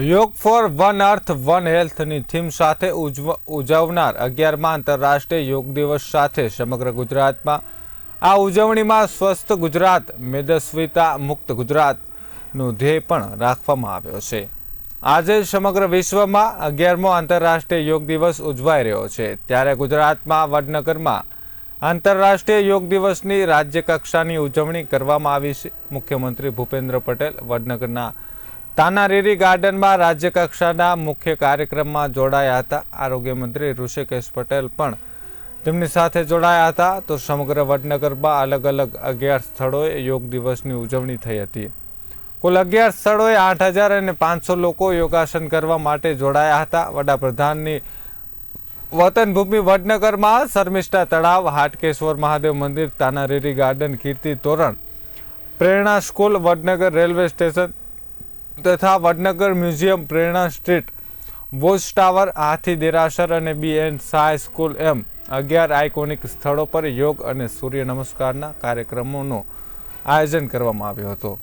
યોગ for one earth, one હેલ્થની theme સાથે ઉજવ, ઉજવનાર અગિયારમાં આંતરરાષ્ટ્રીય યોગ દિવસ સાથે સમગ્ર ગુજરાતમાં. આ ઉજવણીમાં સ્વસ્થ ગુજરાત, મેદસ્વીતા મુક્ત ગુજરાતનું ધ્યેય પણ રાખવામાં આવ્યો છે. આજે સમગ્ર વિશ્વમાં અગિયારમો આંતરરાષ્ટ્રીય યોગ દિવસ ઉજવાઈ રહ્યો છે. ત્યારે ગુજરાતમાં વડનગરમાં આંતરરાષ્ટ્રીય યોગ દિવસની રાજ્યકક્ષાની ઉજવણી કરવામાં આવી છે. મુખ્યમંત્રી ભૂપેન્દ્ર પટેલ વડનગરના તાનારીરી ગાર્ડનમાં રાજ્ય કક્ષાના મુખ્ય કાર્યક્રમમાં જોડાયા હતા. આરોગ્ય મંત્રી ઋષિકેશ પટેલ પણ તેમની સાથે જોડાયા હતા. તો સમગ્ર વડનગરમાં અલગ અલગ અગિયાર સ્થળોએ યોગ દિવસની ઉજવણી થઈ હતી. કુલ અગિયાર સ્થળોએ આઠ હજાર અને પાંચસો લોકો યોગાસન કરવા માટે જોડાયા હતા. વડાપ્રધાનની વતનભૂમિ વડનગરમાં શર્મિષ્ઠા તળાવ, હાટકેશ્વર મહાદેવ મંદિર, તાનારીરી ગાર્ડન, કીર્તિ તોરણ, પ્રેરણા સ્કૂલ, વડનગર રેલવે સ્ટેશન તથા Vadnagar museum, Prerna street, watch tower Hathi Derasar અને બી એન સાય સ્કૂલ એમ અગિયાર આઇકોનિક સ્થળો પર યોગ અને સૂર્ય નમસ્કારના કાર્યક્રમોનું આયોજન કરવામાં આવ્યું હતું.